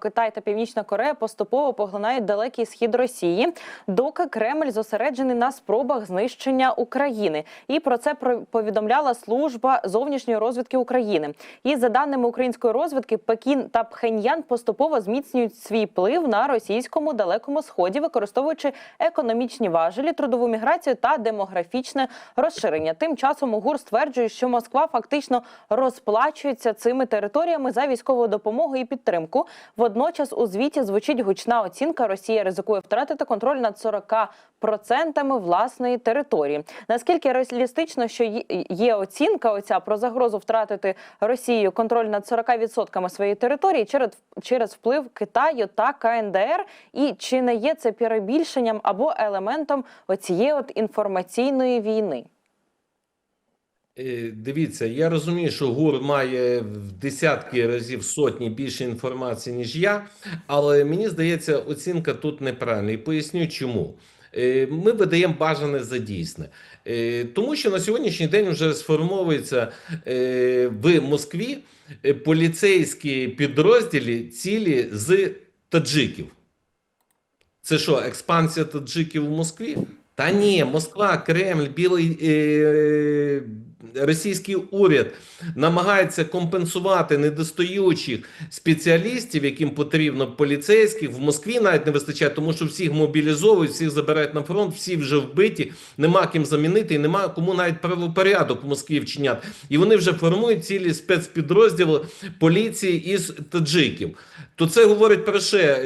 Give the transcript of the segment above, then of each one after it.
Китай та Північна Корея поступово поглинають далекий схід Росії, доки Кремль зосереджений на спробах знищення України. І про це повідомляла служба зовнішньої розвідки України. І за даними української розвідки, Пекін та Пхеньян поступово зміцнюють свій вплив на російському далекому сході, використовуючи економічні важелі, трудову міграцію та демографічне розширення. Тим часом УГУР стверджує, що Москва фактично розплачується цими територіями за військову допомогу і підтримку. Водночас у звіті звучить гучна оцінка. Росія ризикує втратити контроль над 40% власної території. Наскільки реалістично, що є- оцінка оця про загрозу втратити Росією контроль над 40% своєї території через, через вплив Китаю та КНДР, і чи не є це перебільшенням або елементом оцієї от інформаційної війни? Е, Дивіться, я розумію, що ГУР має в десятки разів сотні більше інформації, ніж я, але мені здається, оцінка тут неправильна. І поясню чому. Е, Ми видаємо бажане за дійсне, Е, тому що на сьогоднішній день вже сформовується в Москві поліцейські підрозділі цілі з таджиків. Це що, експансія таджиків у Москві? Та ні, Москва, Кремль, білий російський уряд намагається компенсувати недостаючих спеціалістів, яким потрібно поліцейських. В Москві навіть не вистачає, тому що всіх мобілізовують, всіх забирають на фронт, всі вже вбиті, нема ким замінити, і нема кому навіть правопорядок в Москві вчиняти. І вони вже формують цілі спецпідрозділи поліції із таджиків. То це говорить про що?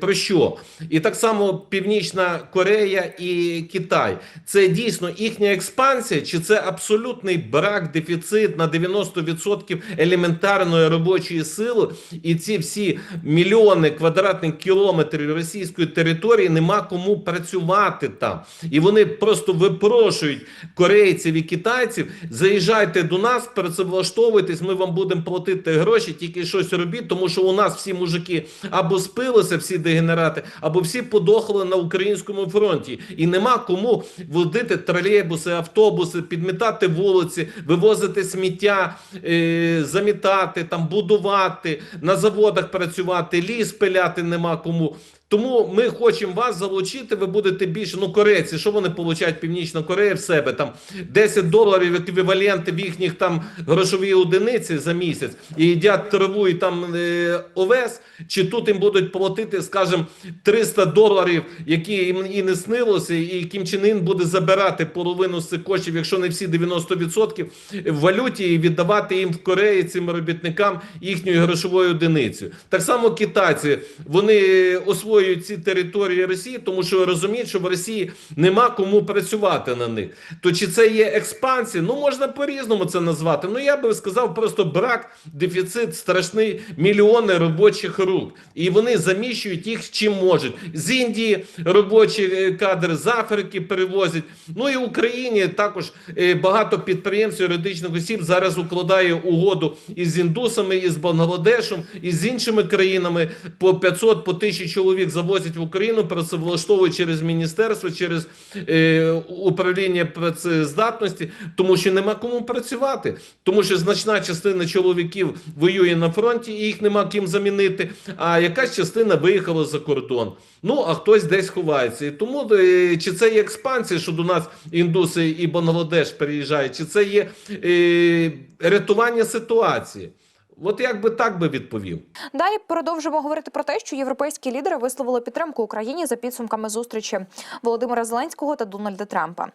про що? І так само Північна Корея і Китай. Це дійсно їхня експансія, чи це абсолютний брак, дефіцит на 90% елементарної робочої сили, і ці всі мільйони квадратних кілометрів російської території нема кому працювати там. І вони просто випрошують корейців і китайців: заїжджайте до нас, працевлаштовуйтесь, ми вам будемо платити гроші, тільки щось робіть, тому що у нас всі мужики або спилися, всі дегенерати, або всі подохли на українському фронті. І нема кому водити тролейбуси, автобуси, підмітати вулиці, вивозити сміття, е, замітати, там будувати, на заводах працювати, ліс пиляти нема кому. Тому ми хочемо вас залучити. Ви будете більше. Ну, корейці, що вони получають Північна Корея в себе? Там 10 доларів еквіваленти в їхніх там грошовій одиниці за місяць і їдять траву і там е, овес. Чи тут їм будуть платити, скажімо, 300 доларів, які їм і не снилося, і Кім Чен Ін буде забирати половину з цих коштів, якщо не всі 90% в валюті, і віддавати їм в Кореї цим робітникам їхньою грошовою одиницею. Так само китайці вони освоюють ці території Росії, тому що розуміють, що в Росії нема кому працювати на них. То чи це є експансія? Ну можна по-різному це назвати. Ну я би сказав, просто брак, дефіцит страшний, мільйони робочих рук, і вони заміщують їх чим можуть. З Індії робочі е, кадри з Африки перевозять. Ну і в Україні також е, багато підприємств юридичних осіб зараз укладає угоду із індусами, із Бангладешем, і з іншими країнами по 500, по 1000 чоловік завозять в Україну, працевлаштовують через міністерство, через е, управління працездатності, тому що нема кому працювати, тому що значна частина чоловіків воює на фронті, і їх нема ким замінити. А якась частина виїхала за кордон. Ну а хтось десь ховається. І тому е, чи це є експансія, що до нас індуси і Бангладеш переїжджають, чи це є е, рятування ситуації? От як би так би відповів. Далі продовжимо говорити про те, що європейські лідери висловили підтримку Україні за підсумками зустрічі Володимира Зеленського та Дональда Трампа.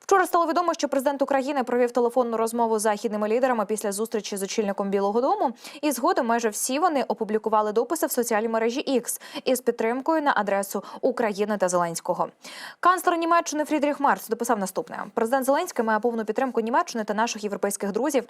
Вчора стало відомо, що президент України провів телефонну розмову з західними лідерами після зустрічі з очільником Білого Дому. І згодом майже всі вони опублікували дописи в соціальній мережі X із підтримкою на адресу України та Зеленського. Канцлер Німеччини Фрідріх Мерц дописав наступне: президент Зеленський має повну підтримку Німеччини та наших європейських друзів.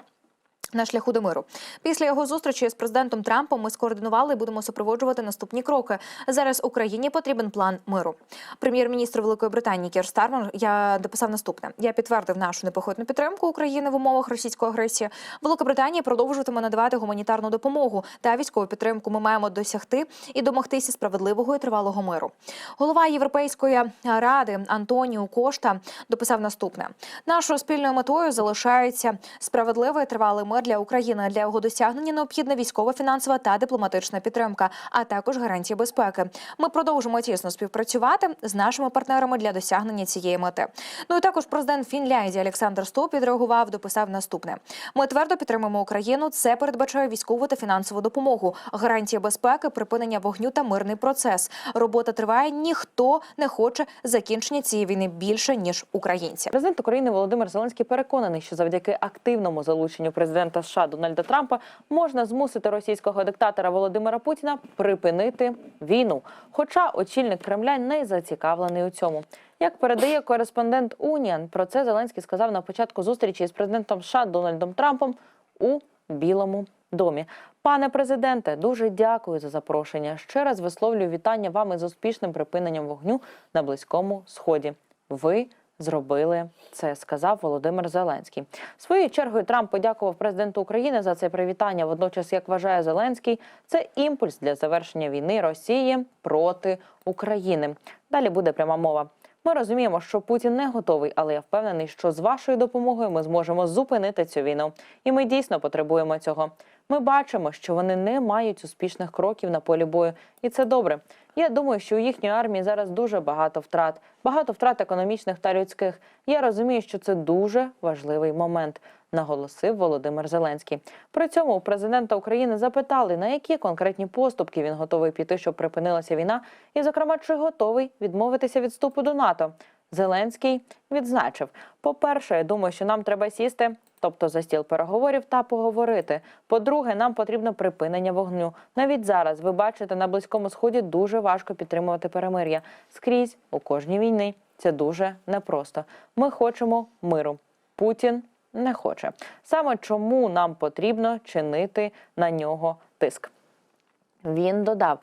На шляху до миру після його зустрічі з президентом Трампом ми скоординували і будемо супроводжувати наступні кроки. Зараз Україні потрібен план миру. Прем'єр-міністр Великої Британії Кір Стармер я дописав наступне: я підтвердив нашу непохитну підтримку України в умовах російської агресії. Велика Британія продовжуватиме надавати гуманітарну допомогу та військову підтримку. Ми маємо досягти і домогтися справедливого і тривалого миру. Голова Європейської ради Антоніо Кошта дописав наступне: нашою спільною метою залишається справедливий і тривалий мир для України. Для його досягнення необхідна військова, фінансова та дипломатична підтримка, а також гарантії безпеки. Ми продовжимо тісно співпрацювати з нашими партнерами для досягнення цієї мети. Ну і також президент Фінляндії Олександр Ступ відреагував, дописав наступне: ми твердо підтримуємо Україну. Це передбачає військову та фінансову допомогу, гарантії безпеки, припинення вогню та мирний процес. Робота триває. Ніхто не хоче закінчення цієї війни більше ніж українці. Президент України Володимир Зеленський переконаний, що завдяки активному залученню президента США Дональда Трампа можна змусити російського диктатора Володимира Путіна припинити війну. Хоча очільник Кремля не зацікавлений у цьому. Як передає кореспондент Уніан, про це Зеленський сказав на початку зустрічі з президентом США Дональдом Трампом у Білому домі. Пане президенте, дуже дякую за запрошення. Ще раз висловлюю вітання вам із успішним припиненням вогню на близькому сході. Ви зробили це, сказав Володимир Зеленський. Своєю чергою Трамп подякував президенту України за це привітання. Водночас, як вважає Зеленський, це імпульс для завершення війни Росії проти України. Далі буде пряма мова. Ми розуміємо, що Путін не готовий, але я впевнений, що з вашою допомогою ми зможемо зупинити цю війну. І ми дійсно потребуємо цього. Ми бачимо, що вони не мають успішних кроків на полі бою, і це добре. Я думаю, що у їхньої армії зараз дуже багато втрат, багато втрат економічних та людських. Я розумію, що це дуже важливий момент, наголосив Володимир Зеленський. При цьому у президента України запитали, на які конкретні поступки він готовий піти, щоб припинилася війна, і, зокрема, чи готовий відмовитися від вступу до НАТО. Зеленський відзначив: по-перше, я думаю, що нам треба сісти, тобто за стіл переговорів, та поговорити. По-друге, нам потрібно припинення вогню. Навіть зараз ви бачите, на близькому сході дуже важко підтримувати перемир'я. Скрізь у кожній війні це дуже непросто. Ми хочемо миру. Путін не хоче. Саме чому нам потрібно чинити на нього тиск. Він додав,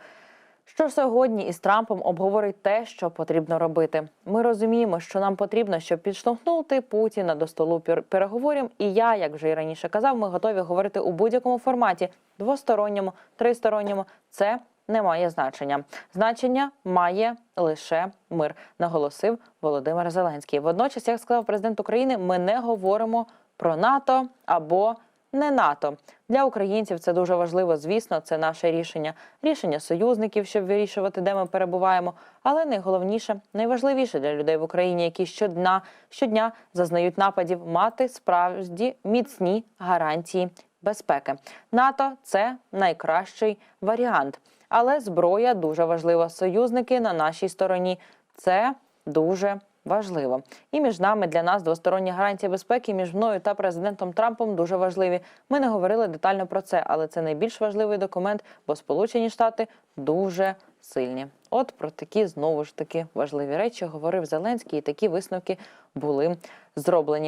що сьогодні із Трампом обговорить те, що потрібно робити. Ми розуміємо, що нам потрібно, щоб підштовхнути Путіна до столу пер- переговорів. І я, як вже і раніше казав, ми готові говорити у будь-якому форматі двосторонньому, тристоронньому. Це не має значення. Значення має лише мир, наголосив Володимир Зеленський. Водночас, як сказав президент України, ми не говоримо про НАТО або не НАТО для українців. Це дуже важливо. Звісно, це наше рішення, рішення союзників, щоб вирішувати, де ми перебуваємо. Але найголовніше, найважливіше для людей в Україні, які щодня щодня зазнають нападів, мати справді міцні гарантії безпеки. НАТО це найкращий варіант, але зброя дуже важлива. Союзники на нашій стороні це дуже важливо. І між нами для нас двосторонні гарантії безпеки між мною та президентом Трампом дуже важливі. Ми не говорили детально про це, але це найбільш важливий документ, бо Сполучені Штати дуже сильні. От про такі знову ж таки важливі речі говорив Зеленський, і такі висновки були зроблені.